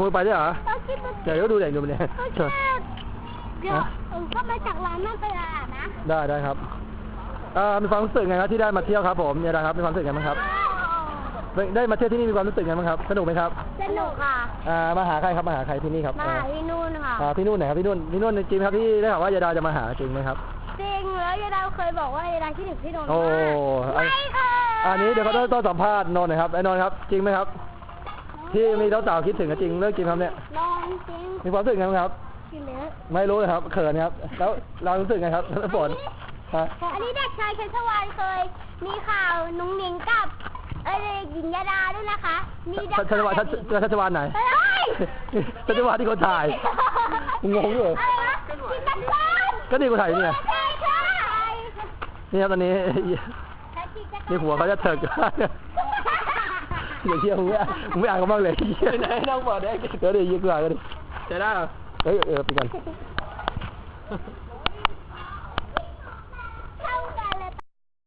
พูดไปด้วยเหรอเราคิดว่าเดี๋ยวก็ดูเด็กดูมันเนี่ยเราแค่เดี๋ยวผมก็มาจากร้านนั่นไปอาบนะ ได้ได้ครับเอ่อมีความรู้สึกไงครับที่ได้มาเที่ยวครับผมเนี่ยนะครับมีความรู้สึกไงบ้างครับ ได้มาเที่ยวที่นี่มีความรู้สึกไงบ้างครับ สนุกไหมครับ สนุกค่ะอ่ามาหาใครครับมาหาใครที่นี่ครับ มาหาที่นู่นค่ะอ่าพี่นุ่นไหนครับพี่นุ่นพี่นุ่นจริงไหมครับที่ได้ข่าวว่ายายดาจะมาหาจริงไหมครับ จริงแล้วยายดาวเคยบอกว่ายายดาวคิดถึงพี่นนท์โอ้มากไม่ค่ะอันนี้เดี๋ยวเขาต้องต้องสัมภาษณ์นนท์หน่อยครับไอ้นนท์ครับจริงไหมครับ ที่มีสาวๆคิดถึงกันจริงเรื่องจริงครับเนี่ยลองจริงมีความรู้สึกไงบ้างครับจริงเลยไม่รู้เลยครับเขินครับ แล้วเรารู้สึกไงครับน้ำฝนฮะอันนี้เด็กชายชัชวานเคย มีข่าวนุ้งนิงกับเอ้ยหญิงยาดาด้วยนะคะ มีดัชัชวานชัชชัชวานไหนเฮ้ยชัชวานที่คนถ่ายงงอยู่อะไรนะที่กันบ้านก็นี่คนถ่ายนี่ไงใช่ใช่นี่ครับตอนนี้ นี่หัวเขาจะเถิก อย่าเที่ยวมึงไม่อ่านมึงไม่อ่านเขาบ้างเลยไหนน้องบอกได้เดี๋ยวเดี๋ยวยิงกว่ากันดิจะได้เหรอเฮ้ยเออไปกัน